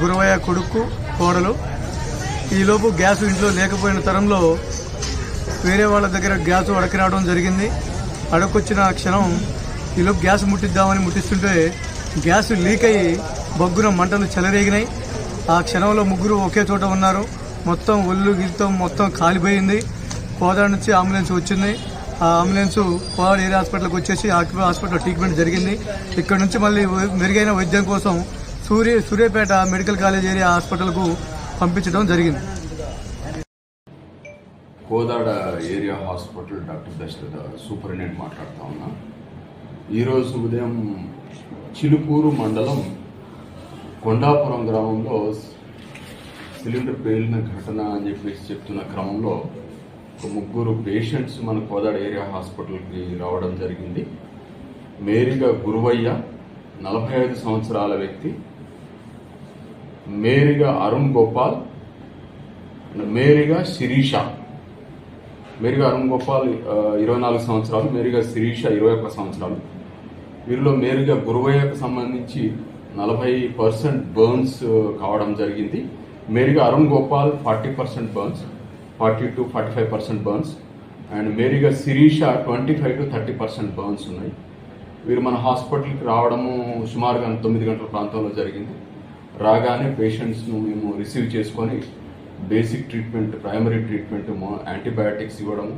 గురవయ్య కొడుకు కోడలు. ఈలోపు గ్యాస్ ఇంట్లో లేకపోయిన తరంలో వేరే వాళ్ళ దగ్గర గ్యాస్ అడకి రావడం జరిగింది. అడకొచ్చిన క్షణం ఈలోపు గ్యాస్ ముట్టిద్దామని ముట్టిస్తుంటే గ్యాస్ లీక్ అయ్యి బొగ్గున మంటలు చెలరేగినాయి. ఆ క్షణంలో ముగ్గురు ఒకే చోట ఉన్నారు. మొత్తం ఒళ్ళు గిరితం మొత్తం కాలిపోయింది. కోదాడ నుంచి అంబులెన్స్ వచ్చింది. ఆ అంబులెన్స్ కోదాడ ఏరియా హాస్పిటల్కి వచ్చేసి ఆక్యుపై హాస్పిటల్ ట్రీట్మెంట్ జరిగింది. ఇక్కడ నుంచి మళ్ళీ మెరుగైన వైద్యం కోసం Surya Suryapet medical college area హాస్పిటల్కు పంపించడం జరిగింది. Kodad area hospital doctor Dasharatha superintendent మాట్లాడుతూ ఉన్నా. ఈరోజు ఉదయం చిలుకూరు మండలం కొండాపురం గ్రామంలో సిలిండర్ పేలిన ఘటన అని చెప్పేసి చెప్తున్న క్రమంలో ఒక ముగ్గురు పేషెంట్స్ మన కోదాడ ఏరియా హాస్పిటల్కి రావడం జరిగింది. మేరీగా గురువయ్య నలభై ఐదు సంవత్సరాల వ్యక్తి మేరీగా అరుణ్ గోపాల్ మేరీగా శిరీష. మేరీగా అరుణ్ గోపాల్ ఇరవై నాలుగు సంవత్సరాలు మేరీగా శిరీష ఇరవై ఒక్క సంవత్సరాలు. వీరిలో మేరీగా గురువయ్యకు సంబంధించి నలభై పర్సెంట్ బర్న్స్ కావడం జరిగింది. మేరీగా Arun Gopal forty percent burns forty to forty five percent burns and మేరీగా Sirisha twenty five to thirty percent burns ఉన్నాయి. వీరు మన హాస్పిటల్కి రావడము సుమారుగా తొమ్మిది గంటల ప్రాంతంలో జరిగింది. రాగానే పేషెంట్స్ను మేము రిసీవ్ చేసుకొని basic treatment primary treatment antibiotics ఇవ్వడము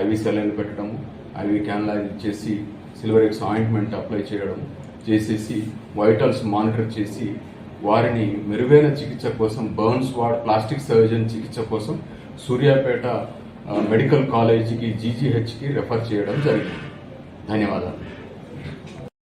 ఐవి సెలైన్ పెట్టడము ఐవి క్యాన్లైజ్ చేసి సిల్వర్ ఎక్స్ ఆయింట్మెంట్ అప్లై చేయడం చేసేసి వైటల్స్ మానిటర్ చేసి వారిని మెరుగైన చికిత్స కోసం బర్న్స్ వార్డ్ ప్లాస్టిక్ సర్జన్ చికిత్స కోసం సూర్యాపేట మెడికల్ కాలేజీకి జీజీహెచ్కి రెఫర్ చేయడం జరిగింది. ధన్యవాదాలు.